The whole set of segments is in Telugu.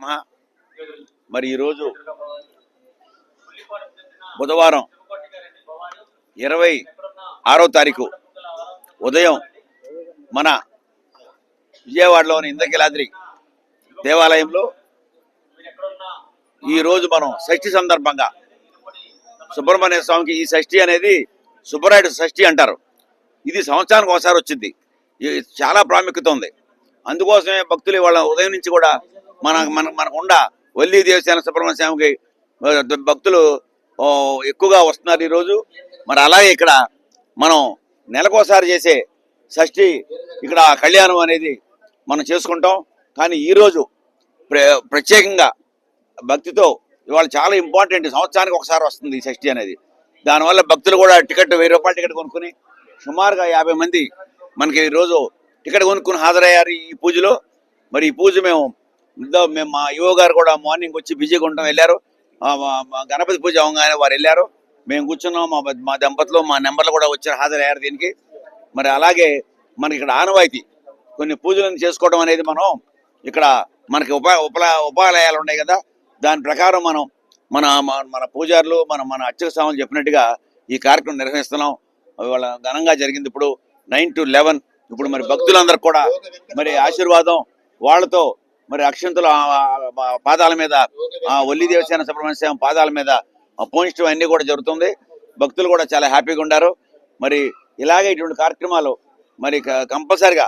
మహా. మరి ఈరోజు బుధవారం ఇరవై ఆరో తారీఖు ఉదయం మన విజయవాడలోని ఇంద్రకీలాద్రి దేవాలయంలో ఈరోజు మనం షష్ఠి సందర్భంగా సుబ్రహ్మణ్య స్వామికి ఈ షష్ఠి అనేది సుబ్బరాయుడు షష్ఠి అంటారు. ఇది సంవత్సరానికి ఒకసారి వచ్చింది. ఇది చాలా ప్రాముఖ్యత ఉంది. అందుకోసమే భక్తులు వాళ్ళ ఉదయం నుంచి కూడా మన మన మనకుండ వల్లి దేవసేన సుబ్రహ్మణ్య స్వామికి భక్తులు ఎక్కువగా వస్తున్నారు ఈరోజు. మరి అలాగే ఇక్కడ మనం నెలకోసారి చేసే షష్ఠి ఇక్కడ కళ్యాణం అనేది మనం చేసుకుంటాం. కానీ ఈరోజు ప్ర ప్రత్యేకంగా భక్తితో ఇవాళ చాలా ఇంపార్టెంట్ సంవత్సరానికి ఒకసారి వస్తుంది ఈ షష్ఠి అనేది. దానివల్ల భక్తులు కూడా టికెట్ వెయ్యి రూపాయల టికెట్ కొనుక్కుని సుమారుగా యాభై మంది మనకి ఈరోజు టికెట్ కొనుక్కుని హాజరయ్యారు ఈ పూజలో. మరి ఈ పూజ మేము మేము మా యువ గారు కూడా మార్నింగ్ వచ్చి బిజీగా ఉంటాం వెళ్ళారు. గణపతి పూజ అవగానే వారు వెళ్ళారు. మేము కూర్చున్నాం మా మా దంపతులు మా నెంబర్లు కూడా వచ్చారు హాజరయ్యారు దీనికి. మరి అలాగే మనకి ఇక్కడ ఆనవాయితీ కొన్ని పూజలను చేసుకోవడం అనేది మనం ఇక్కడ మనకి ఉపా ఉపలా ఉపాలయాలు ఉన్నాయి కదా దాని ప్రకారం మనం మన మన- పూజారులు మన మన అర్చక స్వాములు చెప్పినట్టుగా ఈ కార్యక్రమం నిర్వహిస్తున్నాం. వాళ్ళ ఘనంగా జరిగింది ఇప్పుడు నైన్ టు లెవెన్. ఇప్పుడు మరి భక్తులందరూ కూడా మరి ఆశీర్వాదం వాళ్ళతో మరి అక్షంతుల పాదాల మీద ఆ ఒల్లి దేవసేన సుబ్రహ్మణ్య స్వామి పాదాల మీద ఆ పోయించడం అన్ని కూడా జరుగుతుంది. భక్తులు కూడా చాలా హ్యాపీగా ఉన్నారు మరి ఇలాగే ఇటువంటి కార్యక్రమాలు మరి కంపల్సరిగా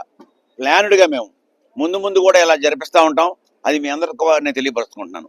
ప్లానుడ్గా మేము ముందు ముందు కూడా ఇలా జరిపిస్తూ ఉంటాం. అది మీ అందరికీ నేను తెలియపరుచుకుంటున్నాను.